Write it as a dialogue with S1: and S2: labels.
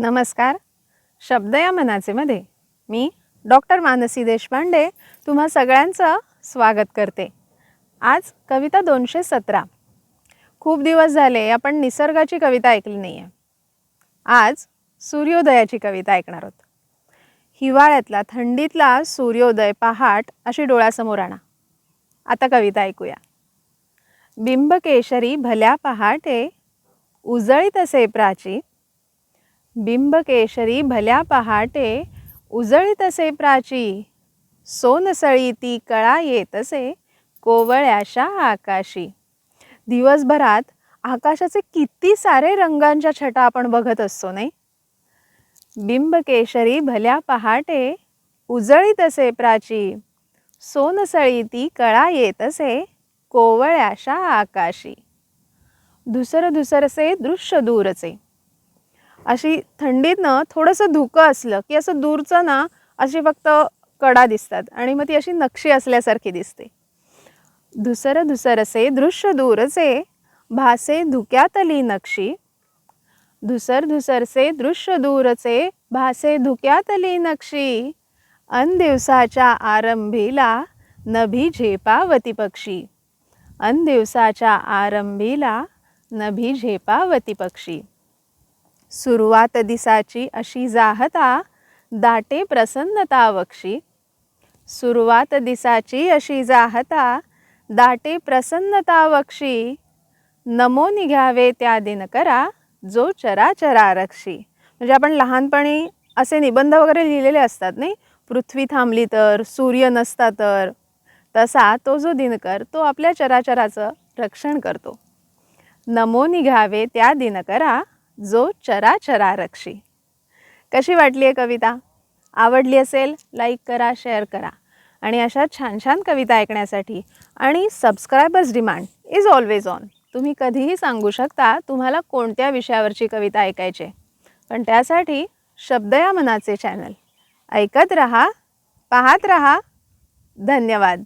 S1: नमस्कार. शब्द या मनाचेमध्ये मी डॉक्टर मानसी देशपांडे तुम्हा सगळ्यांचं स्वागत करते. आज कविता दोनशे सतरा. खूप दिवस झाले आपण निसर्गाची कविता ऐकली नाही आहे आज सूर्योदयाची कविता ऐकणार आहोत. हिवाळ्यातला थंडीतला सूर्योदय पहाट अशी डोळ्यासमोर आणा. आता कविता ऐकूया. बिंबकेशरी भल्या पहाटे उजळीत असे प्राची बिंबकेशरी भल्या पहाटे उजळीत असे प्राची. सोनसळी ती कळा येत असे कोवळ्याशा आकाशी. दिवसभरात आकाशाचे किती सारे रंगांच्या छटा आपण बघत असतो नाही? बिंबकेशरी भल्या पहाटे उजळीत असे प्राची. सोनसळी ती कळा येत असे कोवळ्याशा आकाशी. धुसर धुसरसे दृश्य दूरचे. अशी थंडीतनं थोडंसं धुकं असलं की असं दूरचं ना अशी फक्त कडा दिसतात आणि मग ती अशी नक्षी असल्यासारखी दिसते. धुसर धुसरसे दृश्य दूरचे भासे धुक्यातली नक्षी. धुसर धुसरसे दृश्य दूरचे भासे धुक्यातली नक्षी. अन दिवसाच्या आरंभीला नभी झेपावती पक्षी. अन दिवसाच्या आरंभीला नभी झेपावती पक्षी. सुरुवात दिसाची अशी जाहता दाटे प्रसन्नता बक्षी. सुरुवात दिसाची अशी जाहता दाटे प्रसन्नता बक्षी. नमो निघावे त्या दिनकरा जो चराचरा रक्षी. म्हणजे आपण लहानपणी असे निबंध वगैरे लिहिलेले असतात नाही? पृथ्वी थांबली तर सूर्य नसता तर. तसा तो जो दिनकर तो आपल्या चराचराचं रक्षण करतो. नमो निघावे त्या दिनकरा जो चराचरा रक्षी कशी वाटली आहे कविता? आवडली असेल लाईक करा शेअर करा. आणि अशा छान छान कविता ऐकण्यासाठी आणि subscribers demand is always on तुम्ही कधीही सांगू शकता तुम्हाला कोणत्या विषयावरची कविता ऐकायची पण त्यासाठी शब्द या मनाचे चॅनल ऐकत रहा पाहत रहा. धन्यवाद.